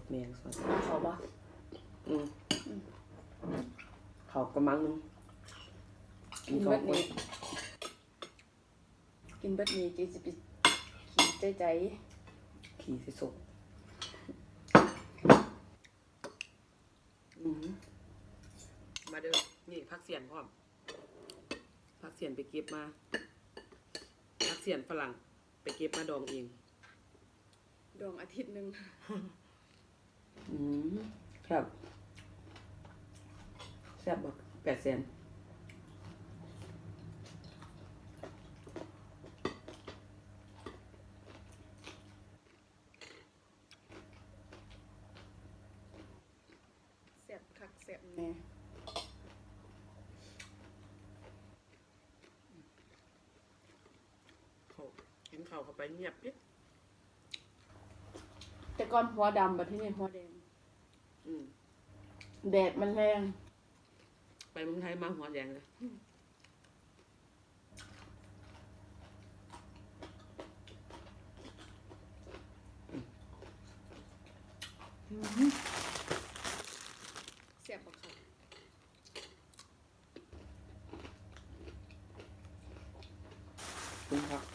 ดแมงสดเอาเขาบ่อืมเขากระมังหนึงกินเบิดนี้กินเบิดนี้จีสิไปขี่ใจใจขี่สิสุกอืมมาเด้อนี่พักเสียนพร้อมพักเสียนไปเก็บมาพักเสียนฝรั่งไปเก็บมาดองเองดวงอาทิตย์หนึ่ง อืมครับแซ่บบักแปดแสนแซ่บคักแซ่บแน่เขากินข้าวเข้าไปเงียบนิดแต่ก่อนหัวดำบัดที่นี่หัวแดง อืมแดดมันแรง ไปเมืองไทยมาหัวแดงเลยแซ่บบักคักคุณครับ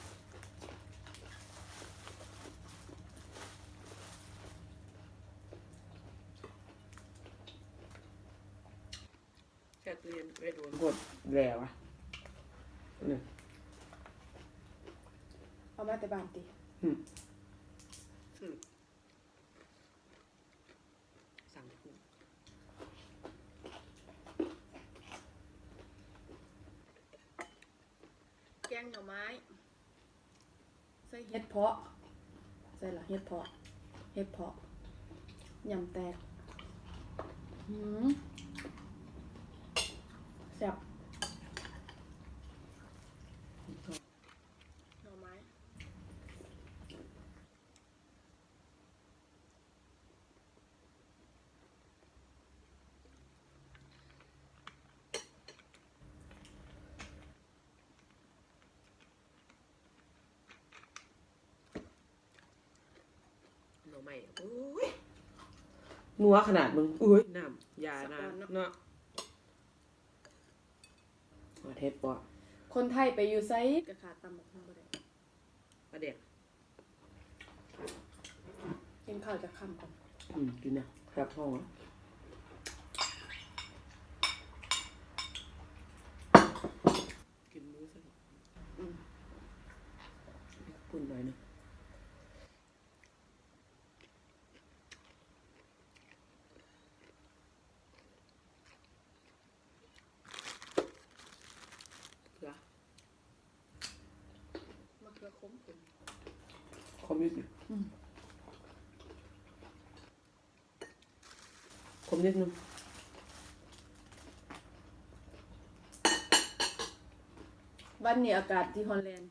แค่ตู้เย็นไปโดนกดแล้วอะนี่เอามาแต่บ้านติอืมอืมสั่งถูกแกงหน่อไม้ใส่เห็ดเพาะใส่ละเห็ดเพาะเห็ดเพาะยำแตกหืม แซ่บหน่อไม้หน่อไม้โอ้ยนัวขนาดมึงอุ้ยน้ำยาน้ำเนาะประ เทศปะคนไทยไปอยู่ไซกะขาดตำบักหุ่งบ่ได้ประเด็กกินข้าวจะค่ำก่อนอืมกินนะแคบท้องอะกินมื้อสักอืมปุ่นหน่อยหนึง มะเขือขมขุนคอมนิดนึงอืมคอมนิดนึงวันนี้อากาศที่ฮอลแลนด์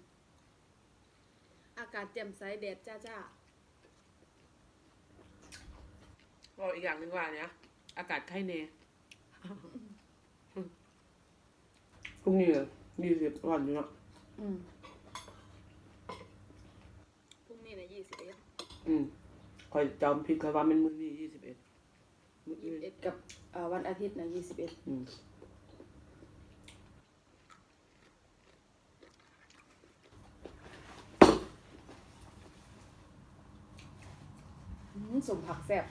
อากาศแจ่มใสแดดจ้าจ้าก็อีกอย่างหนึ่งว่าเนี่ยอากาศไข้เนพรุ่งนี้ยี่สิบวันอยู่เนาะๆอืมพรุ่งนี้นะยี่สิบเอ็ด อืมคอยจำผิดคอยว่ามันมื้อนี้ยี่สิบเอ็ดมื้อยี่อื่สินบเอ็ดกับอ่าวันอาทิตย์นะยี่สิบเอ็ดอืมสมผักแซ่บ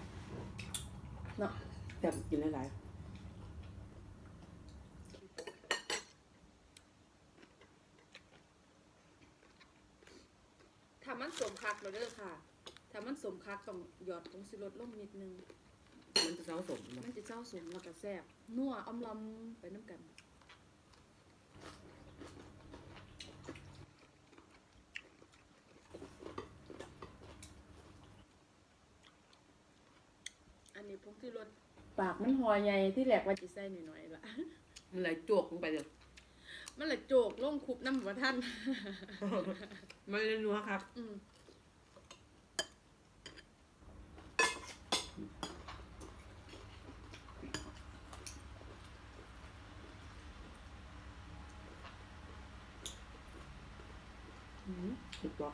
เนาะแต่บกินหลายถ้ามันสมคักเราเด้อค่ะ ถ้ามันสมคักต้องหยอดผงสิรสลงนิดนึงๆมันจะเช้าสมเนาะมันจะเจ้าสมแล้วก็แซ่บนัวอมลำไปน้ำกัน อันนี้พงที่รสปากมันหอใหญ่ที่แหลกว่าจิใส่หน่อยๆละ มันไหลจวกลงไปเลยมันละโจกลงคุบน้ำว่าท่าน ไม่ได้นัวครับ อืม ถูกต้อง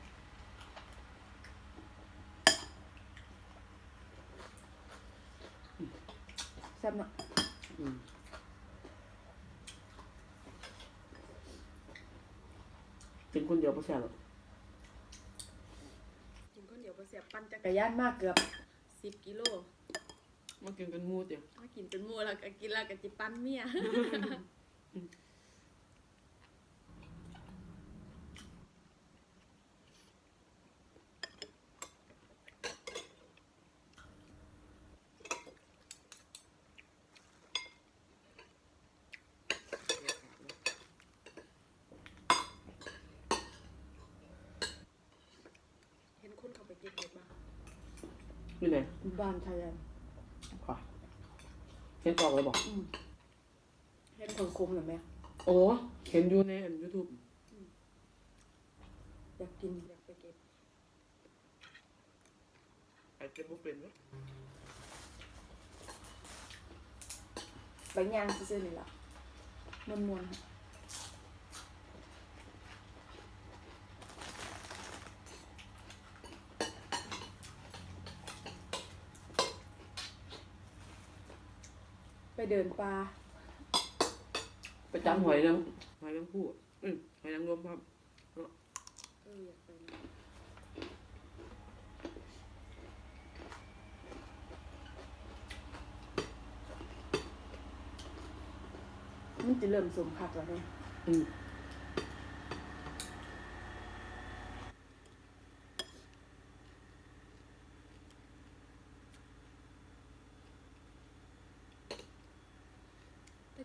แซ่บเนาะอืมกินคนเดียวไม่แซ่บหรอกกินคนเดียวบ่แซ่บปั่นจักรยานมากเกือบสิบกิโลมากินกันมูดเดียวมากินเป็นหมู่แล้วก็กินแล้วก็จิปั่นเมีย เห็นคนเขาไปเก็บเห็ดมา อยู่ไหนบ้านชายแดนค่ะเห็นออกเลยบอกอืมเห็นผงคมเหรือไหมโอ้เห็นอยู่ในยูทูบอยากกินอยากไปเก็บไอเก็บบุเป็นเนาะใบยางซื่อๆนี่ล่ะมวนมวนๆ เดินป่าไปจำหอยนางหอยนางผู้อืมหอยนางรมครับเอออยากไปนะมันจะเริ่มสมคักแล้วเนี่ยอืม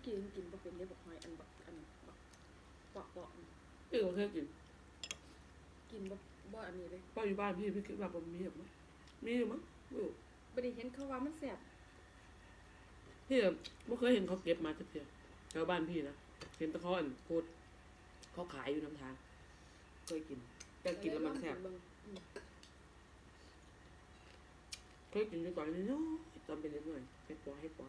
ถ้ากินกินบ่เป็นได้บอกหอยอันบักอันบักปอกปอกพี่ก็เคยกินกินบ่บ่อันนี้เลยป้าอยู่บ้านพี่พี่คิดว่าผมมีหรือมั้ยมีหรือมั้งไม่รู้บ่ได้เห็นเขาว่ามันแซ่บพี่อะไม่เคยเห็นเขาเก็บมาสักเทียแถวบ้านพี่นะเห็นแตะเขาอันโคตรเขาขายอยู่น้ำทางเคยกินแต่กินแล้วมันแซ่บเบิ่งอืมเคยกินอยู่ตอนนี้เนาะตอนเป็นเด็กหน่อยให้ปอให้ปอ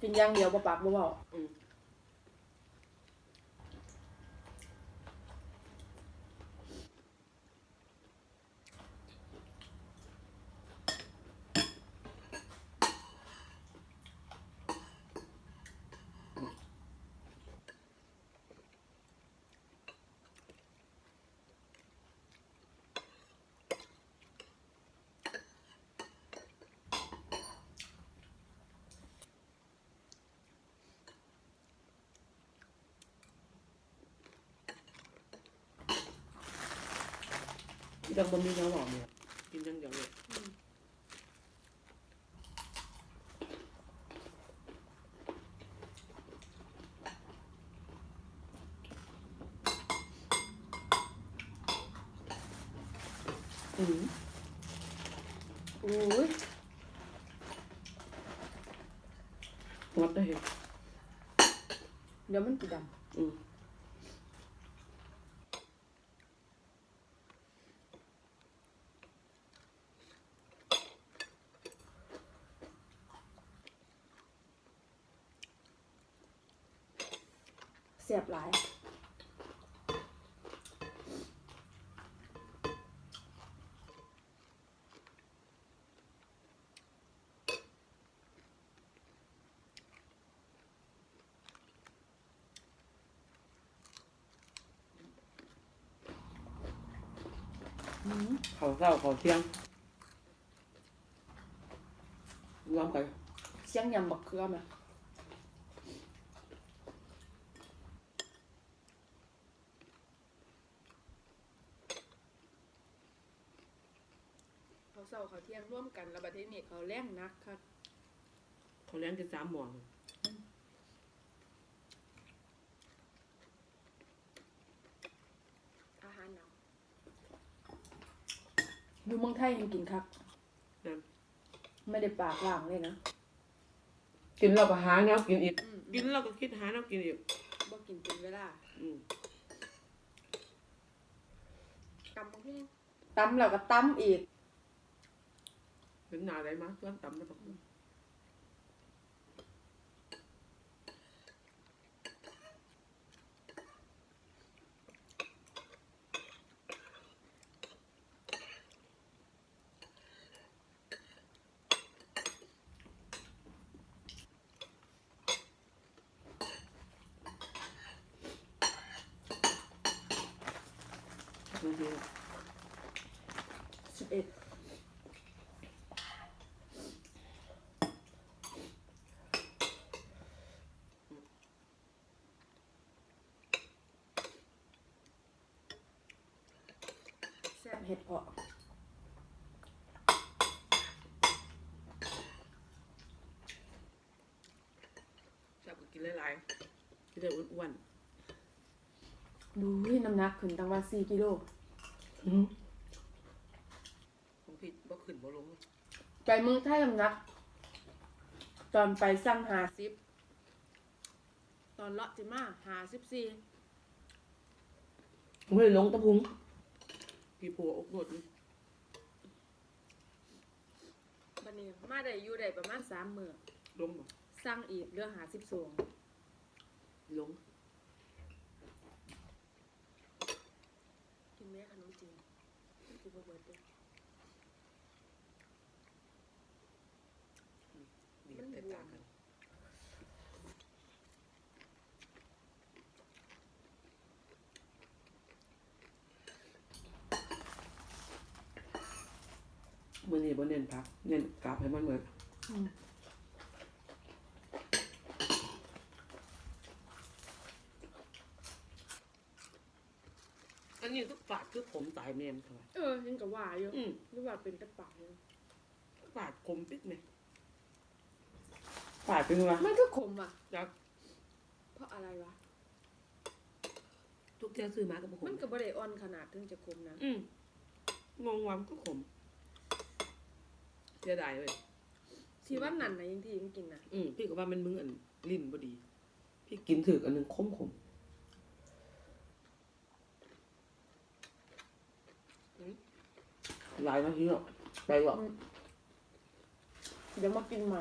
กินอย่างเดียวบ่ปากบ่เว้า อืมยังบนมีเนื้อหลอมเนี่ยกินยังเดียวเลยอืมโอ้ยวัดได้เห็นเดี๋ยวมันสิดำอืม เขาเศร้าเขาเที่ยงรวมกันเสียงยำบักเขือแม่เขาเศร้าเขาเที่ยงร่วมกันแล้วบัดนี้เขาแรงนักค่ะ เขาเลี้ยงกันสามหมอน อาหารหนาว อยู่เมืองไทยยังกินครับนั่นไม่ได้ปากว่างเลยนะกินเราก็หาแนวกินอีกอืมกินเราก็คิดหาแนวกินอีกบ่กินเป็นเวลาอืมกำบักหุ่งตำแล้วก็ตำอีกเป็นหนาได้มาเพื่อนตำได้ปะ บางทีสิบเอ็ดแซ่บเห็ดเพาะชอบกินหลายๆกินได้อ้วนดูน้ำหนักขึ้นตั้งว่าสี่กิโล ๆของพี่บ่ขึ้นบ่ลงไปเมืองไทยน้ำหนัก ตอนไปสั่งหาซิบตอนเลาะจิมาหาสิบสี่ไม่ได้ลงตะพุงพี่ผัวอกโดดนี่บันนี้มาได้อยู่ได้ประมาณสามมื้อลงบ่สั่งอีกเรือหาสิบสองลง กินแม่ขนมจีน กินบ่เบิดเด้อดีแตกต่างกันมื่อนี้บ่เน้นพัก เน้นกลับให้มันเหมือน อืมอันนี้ก็ฝาดคือผมตายแม่มเท่าไหร่เออยังกับว่าอยู่อืมหรือว่าเป็นกระป๋าอยู่ฝาดคมปิดไหมฝาดเป็นไงมันก็ขมอะจากเพราะอะไรวะ ทุกเจ้าซื้อมากับผมมันก็บ่ได้อ่อนขนาดถึงจะขมนะอืมงงวามนก็ขมเสียดายเลยที่ว่านั่นนะยังที่ยังกินนะอืมพี่ก็ว่ามันมึงอันลิ้นบ่ดี พี่กินถึกอันหนึงขมขมอืม หลายนาทีแล้วไปหรอกเดี๋ยวมากินใหม่